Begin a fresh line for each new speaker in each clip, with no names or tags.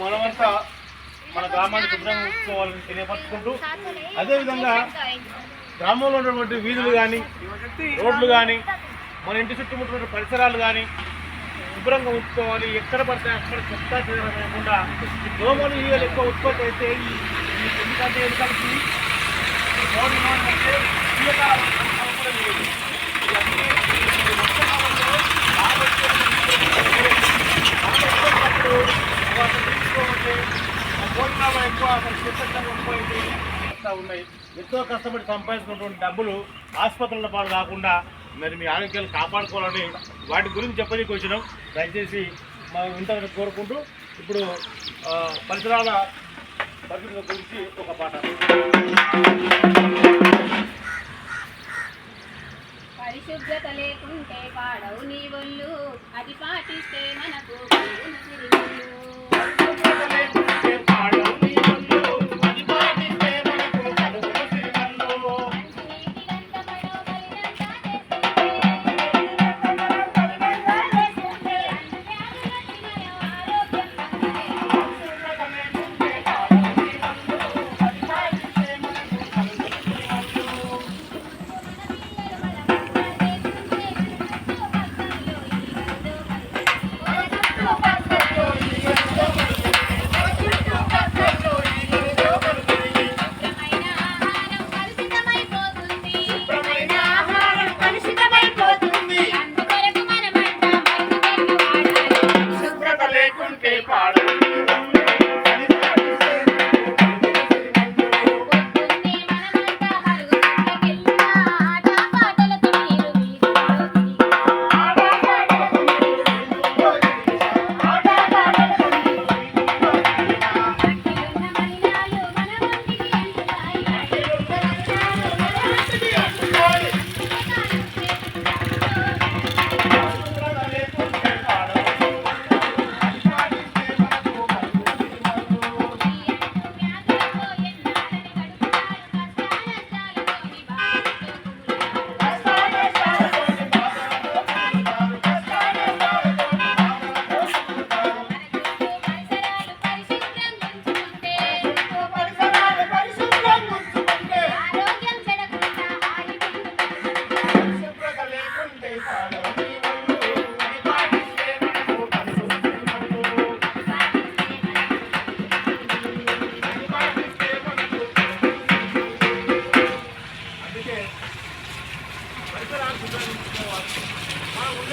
మనమంతా మన గ్రామాన్ని శుభ్రంగా ఉంచుకోవాలని తెలియపరచుకుంటూ అదేవిధంగా గ్రామంలో ఉన్నటువంటి వీధులు కానీ రోడ్లు కానీ మన ఇంటి చుట్టుముట్టు పరిసరాలు కానీ శుభ్రంగా ఉంచుకోవాలి. ఎక్కడ పడితే అక్కడ చెత్త చేయడం లేకుండా దోమలు ఈగలు ఎక్కువ ఉత్పత్తి అయితే ఈ ఎందుకంటే ఎందుకంటే ఉన్నాయి. ఎంతో కష్టపడి సంపాదించుకున్నటువంటి డబ్బులు ఆసుపత్రుల పాలు కాకుండా మరి మీ ఆరోగ్యాలు కాపాడుకోవాలని వాటి గురించి చెప్పడానికి వచ్చినాం. దయచేసి మా ఇంత కోరుకుంటూ ఇప్పుడు పరిసరాల పరిస్థితుల గురించి ఒక పాట.
పరిశుభ్రత లేకుంటే పాడవు నీ ఒళ్ళు. అది పాటిస్తే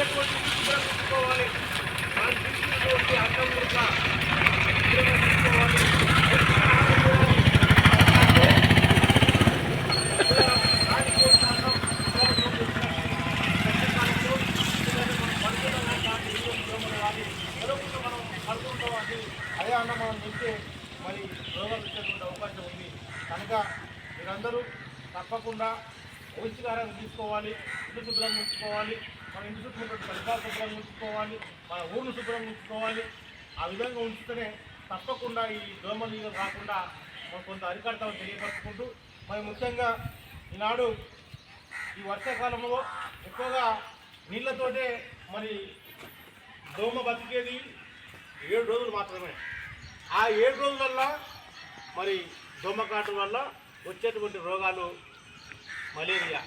ఉన్నటువంటి ఇల్లు మనం తీసుకున్నటువంటి అన్నం కూడా అదే అన్నం మనం తింటే మరి రోగాలు వచ్చేటువంటి అవకాశం ఉంది కనుక మీరందరూ తప్పకుండా పౌష్టికాహారం తీసుకోవాలి ఇటు శుభ్రంగా ఉంచుకోవాలి మన ఇంటి చుట్టూ పరిసరాలు శుభ్రంగా ఉంచుకోవాలి మన ఊరిని శుభ్రంగా ఉంచుకోవాలి. ఆ విధంగా ఉంచితేనే తప్పకుండా ఈ దోమలు ఈగలు రాకుండా మనం కొంత అరికడతామని తెలియపరుచుకుంటూ మరి ముఖ్యంగా ఈనాడు ఈ వర్షాకాలంలో ఎక్కువగా నీళ్ళతోటే మరి దోమ బతికేది ఏడు రోజులు మాత్రమే. ఆ ఏడు రోజులల్లో మరి దోమకాటు వల్ల వచ్చేటువంటి రోగాలు మలేరియా.